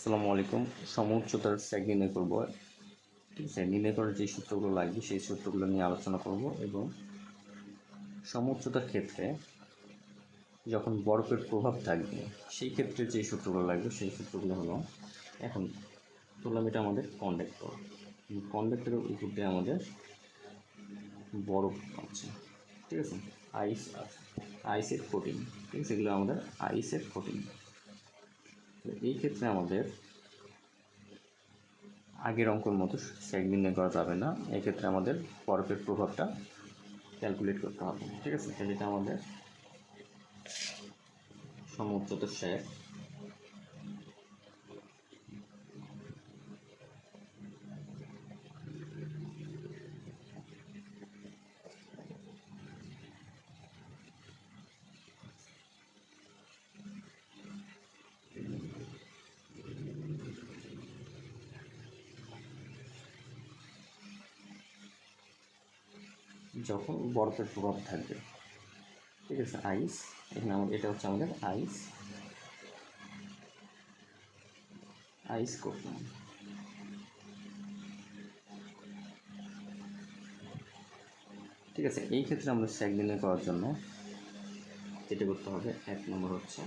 আসসালামু আলাইকুম। সমউচ্চতার স্যাগ নির্ণয় করব। ঠিক আছে নির্ণয় করার যে সূত্রগুলো লাগবে, সেই সূত্রগুলো নিয়ে আলোচনা করব এবং সমউচ্চতার ক্ষেত্রে যখন বরফের প্রভাব থাকবে, সেই ক্ষেত্রে যে সূত্রগুলো লাগবে, সেই সূত্রগুলো হলো এখন তুললাম এটা আমাদের কন্ডাক্টর কন্ডাক্টরের উপর দিয়ে আমাদের বরফ আছে ঠিক আছে? আইস আছে আইসের কোটিং ঠিক আছে? এগুলো আমাদের আইসের কোটিং তো এই ক্ষেত্রে আমাদের আগের অঙ্কর মতো স্যাগ নির্ণয় করা যাবে না। এক্ষেত্রে আমাদের বরফের প্রভাবটা ক্যালকুলেট করতে হবে, ঠিক আছে? এটা আমাদের সমুচ্চত স্যাগ যখন বরফের প্রভাব থাকবে। ঠিক আছে আইস এখানে আমাদের, এটা হচ্ছে আমাদের আইস আইস কোটিং ঠিক আছে, এই ক্ষেত্রে আমরা স্যাক নির্ণয় করার জন্য যেটা করতে হবে, এক নম্বর হচ্ছে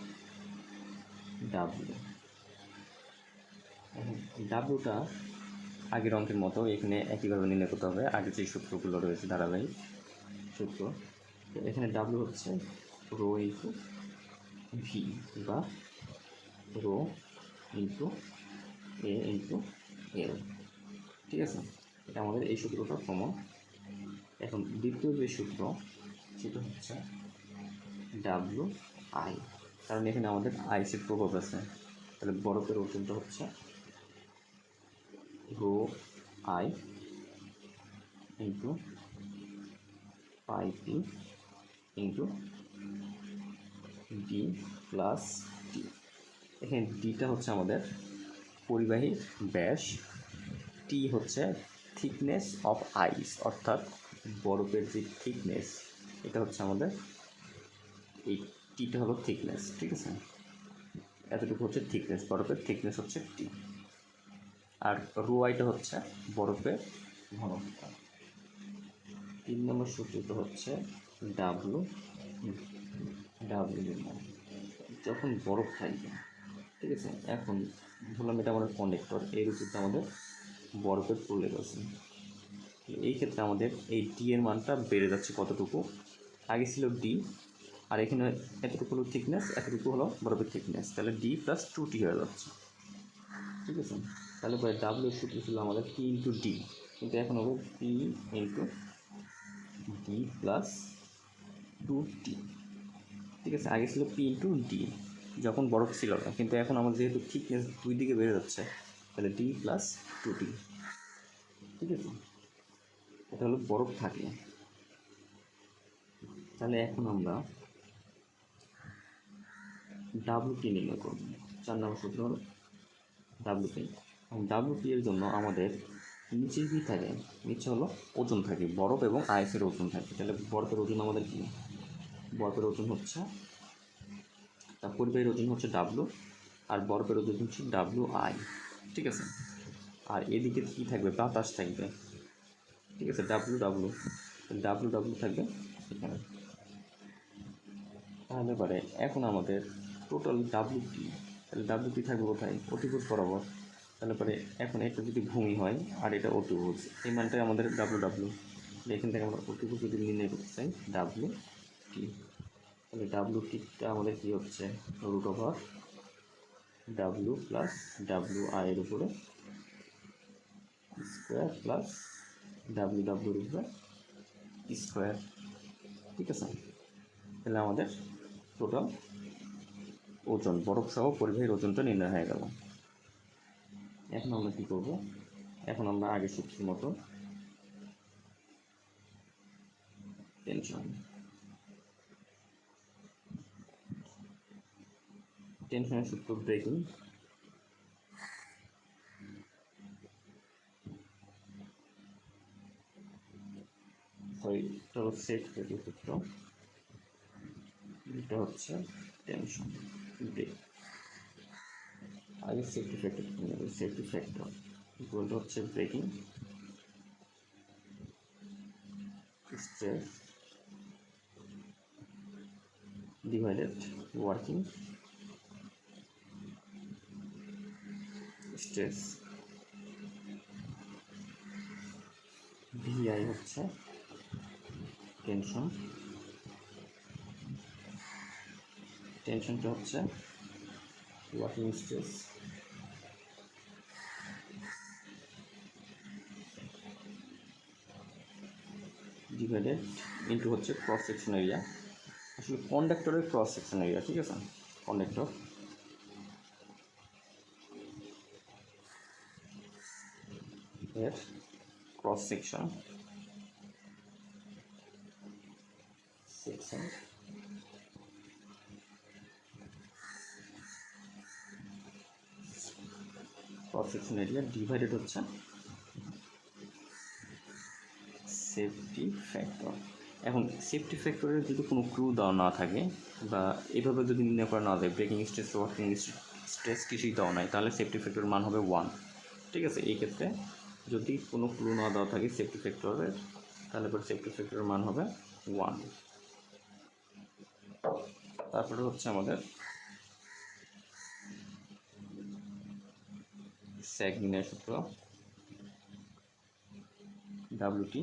ডাব্লিউ ডাব্লিউটা আগের অঙ্কের মতো এখানে একইভাবে নির্ণয় করতে হবে। আগে যে সূত্রগুলো রয়েছে ধারাবাহিক সূত্র এখানে ডাব্লিউ হচ্ছে রো ইন্টু ভি বা row into A into L ঠিক আছে? এটা আমাদের এই সূত্রটা কমন এখন দ্বিতীয় যে সূত্র, সেটা হচ্ছে ডাব্লু আই কারণ এখানে আমাদের আইসির প্রভাব আছে। তাহলে বরফের ওজনটা হচ্ছে rho I into pi P into D plus T. এখানে ডিটা হচ্ছে আমাদের পরিবাহী ব্যাস। টি হচ্ছে থিকনেস অফ আইস, অর্থাৎ বরফের যে থিকনেস, এটা হচ্ছে আমাদের এই টিটা হলো থিকনেস, ঠিক আছে? এতটুকু হচ্ছে থিকনেস, বরফের থিকনেস হচ্ছে টি। আর রো আইটা হচ্ছে বরফের ঘনত্ব তিন নম্বর সূত্রটা হচ্ছে ডাব্লু ডাব্লু যখন বরফ থাকবে ঠিক আছে? এখন ধরলাম এটা আমাদের কন্ডাক্টর এর উপরটা আমাদের বরফের প্রলেপ আছে। এই ক্ষেত্রে আমাদের এই ডি এর মানটা বেড়ে যাচ্ছে কতটুকু? আগে ছিল ডি আর এখানে এতটুকু হলো থিকনেস এতটুকু হলো বরফের থিকনেস তাহলে ডি প্লাস টু টি হয়ে যাচ্ছে। ঠিক আছে? তাহলে পরে ডাব্লিউ সূত্র ছিল আমাদের পি ইন্টু ডি কিন্তু এখন হবে P into D plus two T ঠিক আছে? আগে ছিল পি ইন্টু ডি যখন বরফ ছিল না। কিন্তু এখন আমাদের যেহেতু থিকনেস দুই দিকে বেড়ে যাচ্ছে, তাহলে ডি প্লাস টু টি ঠিক আছে? এটা হলো বরফ থাকে। তাহলে এখন আমরা ডাব্লু টি নির্ণয় করব। চার নম্বর সূত্র হলো ডাব্লু পি ডাব্লু পি এর জন্য আমাদের নিচে কী থাকে, নিচে হলো ওজন থাকে, বরফ এবং আইসের ওজন থাকে। তাহলে বরফের ওজন আমাদের কী? বরফের ওজন হচ্ছে, তার পরিবাহীর ওজন হচ্ছে ডাব্লু আর বরফের ওজন হচ্ছে ডাব্লু আই ঠিক আছে? আর এদিকে কী থাকবে? বাতাস থাকবে, ঠিক আছে? ডাব্লু ডাব্লু ডাব্লু ডাব্লু থাকবে এখানে। তাহলে পরে এখন আমাদের টোটাল ডাব্লু টি তাহলে ডাব্লু টি থাকবে কোথায়? অতিভুজ বরাবর। তাহলে পরে এখন এটা যদি ভূমি হয়, আর এটা অতিভুজ, এই মানটাই আমাদের ডাব্লু ডাব্লু। এখান থেকে আমরা অতিভুজ যদি নির্ণয় করতে চাই, ডাব্লু টি। তাহলে ডাব্লু টিটা আমাদের কী হচ্ছে? Root over W plus W আয়ের উপরে স্কোয়ার প্লাস ডাব্লু ডাব্লুর উপরে স্কোয়ার ঠিক আছে? তাহলে আমাদের টোটাল ওজন বরফ সহ পরিবাহীর ওজনটা নির্ণয় হয়ে গেল। এখন আমরা কী করব? এখন আমরা আগে সূত্রের মতো টেনশন টেনশনের সূত্র ব্রেকিং সরি এটা সেট সূত্র। এটা হচ্ছে টেনশন ব্রেক আগে সেফটি ফ্যাক্টর নেবে সেফটি ফ্যাক্টর ইকুয়াল হচ্ছে breaking stress divided working stress VI হচ্ছে টেনশন টেনশনটা হচ্ছে ওয়ার্কিং স্ট্রেস ডিভাইডেড ইন্টু হচ্ছে ক্রস সেকশন এরিয়া আসলে কন্ডাক্টরের ক্রস সেকশন এরিয়া ঠিক আছে? কন্ডাক্টর এর cross section section cross section area divided হচ্ছে সেফটি ফ্যাক্টর এখন সেফটি ফ্যাক্টরের যদি কোনো ক্রু দেওয়া না থাকে বা এভাবে যদি নির্ণয় করা না যায় ব্রেকিং স্ট্রেস ওয়ার্কিং স্ট্রেস কিছুই দেওয়া নাই, তাহলে সেফটি ফ্যাক্টরের মান হবে ওয়ান ঠিক আছে? এই ক্ষেত্রে যদি কোনো ক্রু না দেওয়া থাকে সেফটি ফ্যাক্টরের তাহলে পরে সেফটি ফ্যাক্টরের মান হবে ওয়ান তারপরে হচ্ছে আমাদের স্যাগমিনের সূত্র WT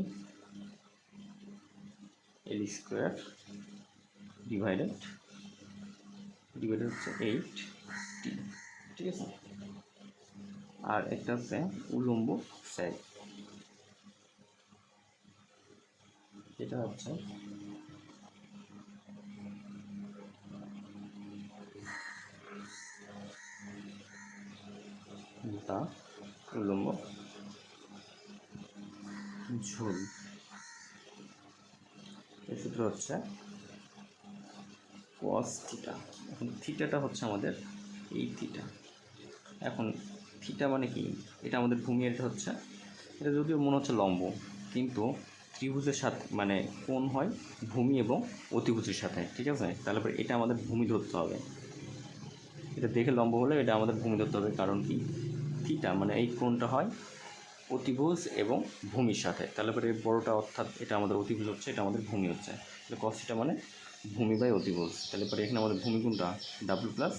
L square divided divided হচ্ছে এইট টি ঠিক আছে? আর একটা হচ্ছে উলম্ব স্যাগ যেটা হচ্ছে তা উলম্ব ঝোল। এর সূত্র হচ্ছে কস থিটা এখন থিটাটা হচ্ছে আমাদের এই থিটা এখন থিটা মানে কি? এটা আমাদের ভূমি, এটা হচ্ছে, এটা যদিও মনে হচ্ছে লম্ব, কিন্তু ত্রিভুজের সাথে মানে কোণ হয় ভূমি এবং অতিভুজের সাথে, ঠিক আছে? তাহলে পরে এটা আমাদের ভূমি ধরতে হবে। এটা দেখে লম্ব হলে এটা আমাদের ভূমি ধরতে হবে, কারণ কি? থিটা মানে এই কোণটা হয় অতিভুজ এবং ভূমির সাথে। তাহলে পরে বড়টা অর্থাৎ এটা আমাদের অতিভুজ হচ্ছে, এটা আমাদের ভূমি হচ্ছে। তাহলে কসিটা মানে ভূমি বাই অতিভুজ। তাহলে পরে এখানে আমাদের ভূমি কোনটা ডাব্লু প্লাস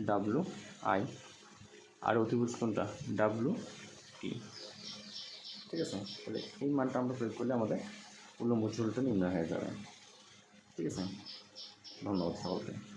ডাব্লু আই আর অতিভুজ কোনটা ডাব্লু টি ঠিক আছে? তাহলে এই মানটা আমরা প্রয়োগ করলে আমাদের উল্লম্ব ঝুলটা নির্ণয় হয়ে যাবে। ঠিক আছে? ধন্যবাদ সকলকে।